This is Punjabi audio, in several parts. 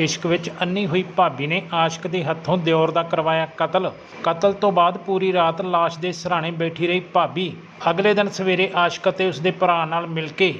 ਇਸ਼ਕ ਵਿੱਚ ਅੰਨੀ ਹੋਈ ਭਾਬੀ ਨੇ ਆਸ਼ਕ ਦੇ ਹੱਥੋਂ ਦਿਓਰ ਦਾ ਕਰਵਾਇਆ ਕਤਲ। ਕਤਲ ਤੋਂ ਬਾਅਦ ਪੂਰੀ ਰਾਤ ਲਾਸ਼ ਦੇ ਸਰਾਣੇ ਬੈਠੀ ਰਹੀ ਭਾਬੀ। ਅਗਲੇ ਦਿਨ ਸਵੇਰੇ ਆਸ਼ਕ ਅਤੇ ਉਸਦੇ ਭਰਾ ਨਾਲ ਮਿਲ ਕੇ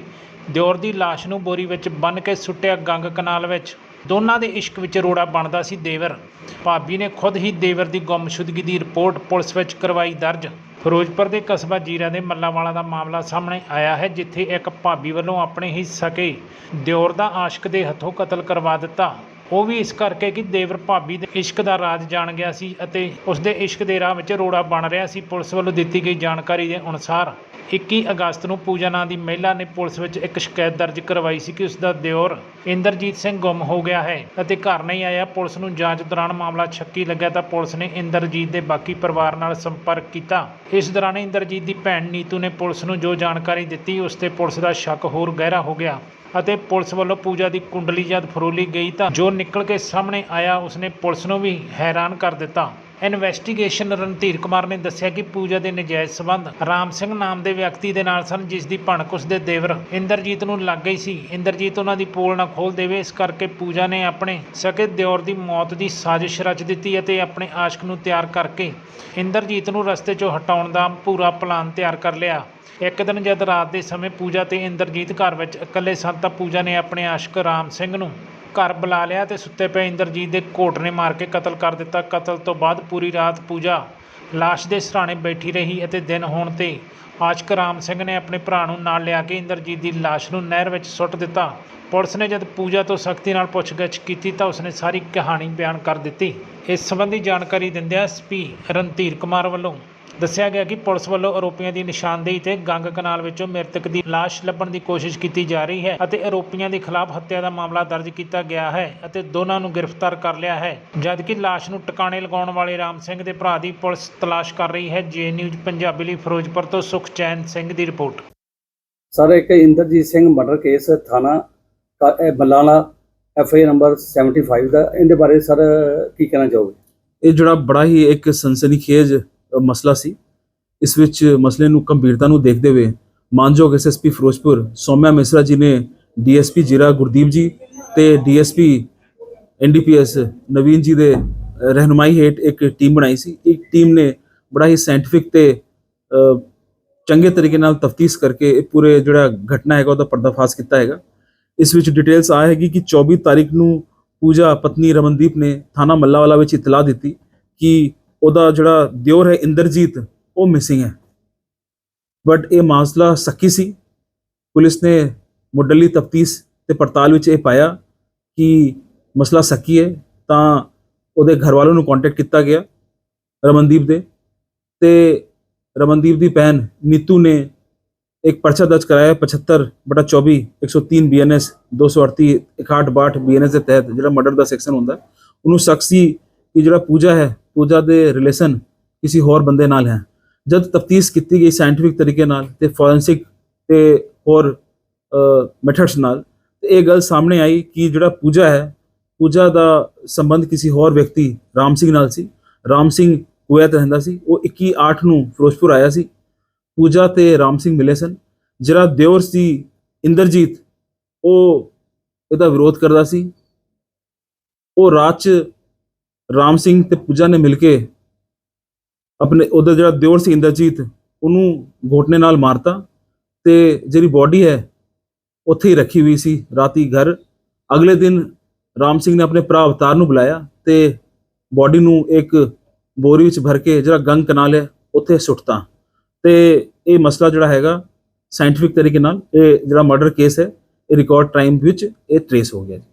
ਦਿਓਰ ਦੀ ਲਾਸ਼ ਨੂੰ ਬੋਰੀ ਵਿੱਚ ਬੰਨ੍ਹ ਕੇ ਸੁੱਟਿਆ ਗੰਗ ਕਨਾਲ ਵਿੱਚ। ਦੋਨਾਂ ਦੇ ਇਸ਼ਕ ਵਿੱਚ ਰੋੜਾ ਬਣਦਾ ਸੀ ਦੇਵਰ। ਭਾਬੀ ਨੇ ਖੁਦ ਹੀ ਦੇਵਰ ਦੀ ਗੁੰਮਸ਼ੁਦਗੀ ਦੀ ਰਿਪੋਰਟ ਪੁਲਿਸ ਵਿੱਚ ਕਰਵਾਈ ਦਰਜ। ਫਿਰੋਜ਼ਪੁਰ ਦੇ ਕਸਬਾ ਜੀਰਾ ਦੇ ਮੱਲਾਵਾਲਾ ਦਾ ਮਾਮਲਾ ਸਾਹਮਣੇ ਆਇਆ ਹੈ, ਜਿੱਥੇ ਇੱਕ ਭਾਬੀ ਵੱਲੋਂ ਆਪਣੇ ਹੀ ਸਕੇ ਦਿਓਰ ਦਾ ਆਸ਼ਕ ਦੇ ਹੱਥੋਂ ਕਤਲ ਕਰਵਾ ਦਿੱਤਾ। ਉਹ ਵੀ ਇਸ ਕਰਕੇ ਕਿ ਦੇਵਰ ਭਾਬੀ ਦੇ ਇਸ਼ਕ ਦਾ ਰਾਜ ਜਾਣ ਗਿਆ ਸੀ ਅਤੇ ਉਸ ਦੇ ਇਸ਼ਕ ਦੇ ਰਾਹ ਵਿੱਚ ਰੋੜਾ ਬਣ ਰਿਹਾ ਸੀ। ਪੁਲਿਸ ਵੱਲੋਂ ਦਿੱਤੀ ਗਈ ਜਾਣਕਾਰੀ ਦੇ ਅਨੁਸਾਰ 21 ਅਗਸਤ ਨੂੰ ਪੂਜਾ ਨਾਂ ਦੀ ਮਹਿਲਾ ਨੇ ਪੁਲਿਸ ਵਿੱਚ ਇੱਕ ਸ਼ਿਕਾਇਤ ਦਰਜ ਕਰਵਾਈ ਸੀ ਕਿ ਉਸ ਦਾ ਦਿਓਰ ਇੰਦਰਜੀਤ ਸਿੰਘ ਗੁੰਮ ਹੋ ਗਿਆ ਹੈ ਅਤੇ ਘਰ ਨਹੀਂ ਆਇਆ। ਪੁਲਿਸ ਨੂੰ ਜਾਂਚ ਦੌਰਾਨ ਮਾਮਲਾ ਸ਼ੱਕੀ ਲੱਗਿਆ ਤਾਂ ਪੁਲਿਸ ਨੇ ਇੰਦਰਜੀਤ ਦੇ ਬਾਕੀ ਪਰਿਵਾਰ ਨਾਲ ਸੰਪਰਕ ਕੀਤਾ। ਇਸ ਦੌਰਾਨ ਇੰਦਰਜੀਤ ਦੀ ਭੈਣ ਨੀਤੂ ਨੇ ਪੁਲਿਸ ਨੂੰ ਜੋ ਜਾਣਕਾਰੀ ਦਿੱਤੀ, ਉਸ ਤੇ ਪੁਲਿਸ ਦਾ ਸ਼ੱਕ ਹੋਰ ਗਹਿਰਾ ਹੋ ਗਿਆ। ਅਤੇ ਪੁਲਿਸ ਵੱਲੋਂ ਪੂਜਾ ਦੀ ਕੁੰਡਲੀ ਜਦ ਫਰੋਲੀ ਗਈ ਤਾਂ ਜੋ ਨਿਕਲ ਕੇ ਸਾਹਮਣੇ ਆਇਆ, ਉਸਨੇ ਪੁਲਿਸ ਨੂੰ ਵੀ ਹੈਰਾਨ ਕਰ ਦਿੱਤਾ। ਇਨਵੈਸਟੀਗੇਸ਼ਨ ਰਣਧੀਰ ਕੁਮਾਰ ਨੇ ਦੱਸਿਆ ਕਿ ਪੂਜਾ ਦੇ ਨਜਾਇਜ਼ ਸਬੰਧ ਰਾਮ ਸਿੰਘ ਨਾਮ ਦੇ ਵਿਅਕਤੀ ਦੇ ਨਾਲ ਸਨ, ਜਿਸ ਦੀ ਭਣਕ ਉਸ ਦੇ ਦੇਵਰ ਇੰਦਰਜੀਤ ਨੂੰ ਲੱਗ ਗਈ ਸੀ। ਇੰਦਰਜੀਤ ਉਹਨਾਂ ਦੀ ਪੋਲ ਨਾ ਖੋਲ ਦੇਵੇ, ਇਸ ਕਰਕੇ ਪੂਜਾ ਨੇ ਆਪਣੇ ਸਕੇ ਦਿਓਰ ਦੀ ਮੌਤ ਦੀ ਸਾਜ਼ਿਸ਼ ਰਚ ਦਿੱਤੀ ਅਤੇ ਆਪਣੇ ਆਸ਼ਕ ਨੂੰ ਤਿਆਰ ਕਰਕੇ ਇੰਦਰਜੀਤ ਨੂੰ ਰਸਤੇ 'ਚੋਂ ਹਟਾਉਣ ਦਾ ਪੂਰਾ ਪਲਾਨ ਤਿਆਰ ਕਰ ਲਿਆ। ਇੱਕ ਦਿਨ ਜਦ ਰਾਤ ਦੇ ਸਮੇਂ ਪੂਜਾ ਤੇ ਇੰਦਰਜੀਤ ਘਰ ਵਿੱਚ ਇਕੱਲੇ ਸਨ, ਤਾਂ ਪੂਜਾ ਨੇ ਆਪਣੇ ਆਸ਼ਕ ਰਾਮ ਸਿੰਘ ਨੂੰ ਘਰ ਬੁਲਾ ਲਿਆ ਅਤੇ ਸੁੱਤੇ ਪਏ ਇੰਦਰਜੀਤ ਦੇ ਘੋਟ ਨੇ ਮਾਰ ਕੇ ਕਤਲ ਕਰ ਦਿੱਤਾ। ਕਤਲ ਤੋਂ ਬਾਅਦ ਪੂਰੀ ਰਾਤ ਪੂਜਾ, ਲਾਸ਼ ਦੇ ਸਰਾਣੇ ਬੈਠੀ ਰਹੀ ਅਤੇ ਦਿਨ ਹੋਣ ਤੇ ਆਸ਼ਕ ਰਾਮ ਸਿੰਘ ਨੇ ਆਪਣੇ ਭਰਾ ਨੂੰ ਨਾਲ ਲਿਆ ਕੇ ਇੰਦਰਜੀਤ ਦੀ ਲਾਸ਼ ਨੂੰ ਨਹਿਰ ਵਿੱਚ ਸੁੱਟ ਦਿੱਤਾ। ਪੁਲਿਸ ਨੇ ਜਦ ਪੂਜਾ ਤੋਂ ਸਖਤੀ ਨਾਲ ਪੁੱਛਗਿੱਛ ਕੀਤੀ ਤਾਂ ਉਸਨੇ ਸਾਰੀ ਕਹਾਣੀ ਬਿਆਨ ਕਰ ਦਿੱਤੀ। ਇਸ ਸੰਬੰਧੀ ਜਾਣਕਾਰੀ ਦਿੰਦਿਆਂ ਐਸਪੀ ਰਣਧੀਰ ਕੁਮਾਰ ਵੱਲੋਂ ਦੱਸਿਆ ਗਿਆ ਕਿ ਪੁਲਿਸ ਵੱਲੋਂ ਆਰੋਪੀਆਂ ਦੀ ਨਿਸ਼ਾਨਦੇਹੀ ਤੇ ਗੰਗ ਕਨਾਲ ਵਿੱਚੋਂ ਮ੍ਰਿਤਕ ਦੀ ਲਾਸ਼ ਲੱਭਣ ਦੀ ਕੋਸ਼ਿਸ਼ ਕੀਤੀ ਜਾ ਰਹੀ ਹੈ ਅਤੇ ਆਰੋਪੀਆਂ ਦੇ ਖਿਲਾਫ ਹੱਤਿਆ ਦਾ ਮਾਮਲਾ ਦਰਜ ਕੀਤਾ ਗਿਆ ਹੈ ਅਤੇ ਦੋਨਾਂ ਨੂੰ ਗ੍ਰਿਫਤਾਰ ਕਰ ਲਿਆ ਹੈ। ਜਦਕਿ ਲਾਸ਼ ਨੂੰ ਟਿਕਾਣੇ ਲਗਾਉਣ ਵਾਲੇ ਰਾਮ ਸਿੰਘ ਦੇ ਭਰਾ ਦੀ ਪੁਲਿਸ ਤਲਾਸ਼ ਕਰ ਰਹੀ ਹੈ ਜੇ ਨਿਊਜ਼ ਪੰਜਾਬੀ ਲਈ ਫਿਰੋਜ਼ਪੁਰ ਤੋਂ ਸੁਖਚੈਨ ਸਿੰਘ ਦੀ ਰਿਪੋਰਟ। ਸਰ ਇੱਕ ਇੰਦਰਜੀਤ ਸਿੰਘ ਮਰਡਰ ਕੇਸ ਥਾਣਾ ਬਲਾਲਾ ਐਫ ਆਈ ਨੰਬਰ 75 ਦਾ। ਇਹਦੇ ਬਾਰੇ ਸਰ ਕੀ ਕਹਿਣਾ ਚਾਹੋਗੇ? ਇਹ ਜਿਹੜਾ ਬੜਾ ਹੀ ਇੱਕ ਸਨਸਨੀਖੇਜ ਮਸਲਾ ਸੀ। ਇਸ ਵਿੱਚ ਮਸਲੇ ਨੂੰ ਗੰਭੀਰਤਾ ਨੂੰ ਦੇਖਦੇ ਹੋਏ ਮਾਨਯੋਗ ਐਸਐਸਪੀ ਫਿਰੋਜ਼ਪੁਰ ਸੋਮਿਆ ਮਿਸਰਾ ਜੀ ਨੇ ਡੀਐਸਪੀ ਜੀਰਾ ਗੁਰਦੀਪ ਜੀ ਤੇ ਡੀਐਸਪੀ ਐਨਡੀਪੀਐਸ ਨਵੀਨ ਜੀ ਦੇ ਅ, ਰਹਿਨੁਮਾਈ ਹੇਠ ਇੱਕ ਟੀਮ ਬਣਾਈ ਸੀ। ਇੱਕ ਟੀਮ ਨੇ ਬੜਾ ਹੀ ਸਾਇੰਟਿਫਿਕ ਤੇ ਚੰਗੇ ਤਰੀਕੇ ਨਾਲ ਤਫਤੀਸ਼ ਕਰਕੇ ਇਹ ਪੂਰੇ ਜਿਹੜਾ ਘਟਨਾ ਹੈਗਾ ਉਹਦਾ ਪਰਦਾਫਾਸ਼ ਕੀਤਾ ਹੈਗਾ। ਇਸ ਵਿੱਚ ਡਿਟੇਲਸ ਆ ਹੈਗੀ ਕਿ 24 ਤਾਰੀਖ ਨੂੰ ਪੂਜਾ ਪਤਨੀ ਰਮਨਦੀਪ ਨੇ ਥਾਣਾ ਮੱਲਾਵਾਲਾ ਵਿੱਚ ਇਤਲਾਹ ਦਿੱਤੀ ਕਿ ਉਹਦਾ ਜਿਹੜਾ ਦਿਓਰ ਹੈ ਇੰਦਰਜੀਤ ਉਹ ਮਿਸਿੰਗ ਹੈ। ਬਟ ਇਹ ਮਾਸਲਾ ਸੱਕੀ ਸੀ। ਪੁਲਿਸ ਨੇ ਮੁੱਢਲੀ ਤਫਤੀਸ਼ ਤੇ ਪੜਤਾਲ ਵਿੱਚ ਇਹ ਪਾਇਆ ਕਿ ਮਸਲਾ ਸੱਕੀ ਹੈ ਤਾਂ ਉਹਦੇ ਘਰ ਵਾਲਿਆਂ ਨੂੰ ਕੰਟੈਕਟ ਕੀਤਾ ਗਿਆ ਰਮਨਦੀਪ ਦੇ ਤੇ ਰਮਨਦੀਪ ਦੀ ਭੈਣ ਨੀਤੂ ਨੇ ਇੱਕ ਪਰਚਾ ਦਰਜ ਕਰਾਇਆ 75 ਬਟਾ 24 103 ਬੀਐਨਐਸ 238 6162 ਬੀਐਨਐਸ ਦੇ ਤਹਿਤ ਜਿਹੜਾ ਮਰਡਰ ਦਾ ਸੈਕਸ਼ਨ ਹੁੰਦਾ ਹੈ, ਉਹਨੂੰ ਸ਼ਖਸੀ ਕਿ ਜਿਹੜਾ ਪੂਜਾ ਹੈ ਪੂਜਾ ਦੇ ਰਿਲੇਸ਼ਨ ਕਿਸੇ ਹੋਰ ਬੰਦੇ ਨਾਲ ਹੈ। ਜਦ ਤਫਤੀਸ਼ ਕੀਤੀ ਗਈ ਸਾਇੰਟਿਫਿਕ ਤਰੀਕੇ ਨਾਲ ਤੇ ਫੋਰੈਂਸਿਕ ਤੇ ਹੋਰ ਮੈਥਡਸ ਨਾਲ, ਤੇ ਇਹ ਗੱਲ ਸਾਹਮਣੇ ਆਈ ਕਿ ਜਿਹੜਾ ਪੂਜਾ ਹੈ, ਪੂਜਾ ਦਾ ਸੰਬੰਧ ਕਿਸੇ ਹੋਰ ਵਿਅਕਤੀ ਰਾਮ ਸਿੰਘ ਨਾਲ ਸੀ। ਰਾਮ ਸਿੰਘ ਕੁਵੈਤ ਰਹਿੰਦਾ ਸੀ। ਉਹ 21 8 ਨੂੰ ਫਿਰੋਜ਼ਪੁਰ ਆਇਆ ਸੀ। ਪੂਜਾ ਤੇ ਰਾਮ ਸਿੰਘ ਮਿਲੇ ਸਨ। ਜਿਹੜਾ ਦਿਓਰ ਸੀ ਇੰਦਰਜੀਤ, ਉਹ ਇਹਦਾ ਵਿਰੋਧ ਕਰਦਾ ਸੀ। ਉਹ ਰਾਤ ਚ ਰਾਮ ਸਿੰਘ ਤੇ ਪੂਜਾ ਨੇ ਮਿਲ ਕੇ ਆਪਣੇ ਉਹਦਾ ਜਿਹੜਾ ਦਿਓਰ ਸੀ ਇੰਦਰਜੀਤ, ਉਹਨੂੰ ਘੋਟਨੇ ਨਾਲ ਮਾਰਤਾ ਤੇ ਜਿਹੜੀ ਬੋਡੀ ਹੈ, ਉੱਥੇ ਹੀ ਰੱਖੀ ਹੋਈ ਸੀ ਰਾਤੀ ਘਰ। ਅਗਲੇ ਦਿਨ ਰਾਮ ਸਿੰਘ ਨੇ ਆਪਣੇ ਭਰਾ ਅਵਤਾਰ ਨੂੰ ਬੁਲਾਇਆ ਤੇ ਬੋਡੀ ਨੂੰ ਇੱਕ ਬੋਰੀ ਵਿੱਚ ਭਰ ਕੇ ਜਿਹੜਾ ਗੰਗ ਕਨਾਲ ਹੈ, ਉੱਥੇ ਸੁੱਟਤਾ। ਤੇ ਇਹ ਮਸਲਾ ਜਿਹੜਾ ਹੈਗਾ ਸਾਇੰਟਿਫਿਕ ਤਰੀਕੇ ਨਾਲ, ਇਹ ਜਿਹੜਾ ਮਰਡਰ ਕੇਸ ਹੈ, ਇਹ ਰਿਕਾਰਡ ਟਾਈਮ ਵਿੱਚ ਇਹ ਟ੍ਰੇਸ ਹੋ ਗਿਆ ਜੀ।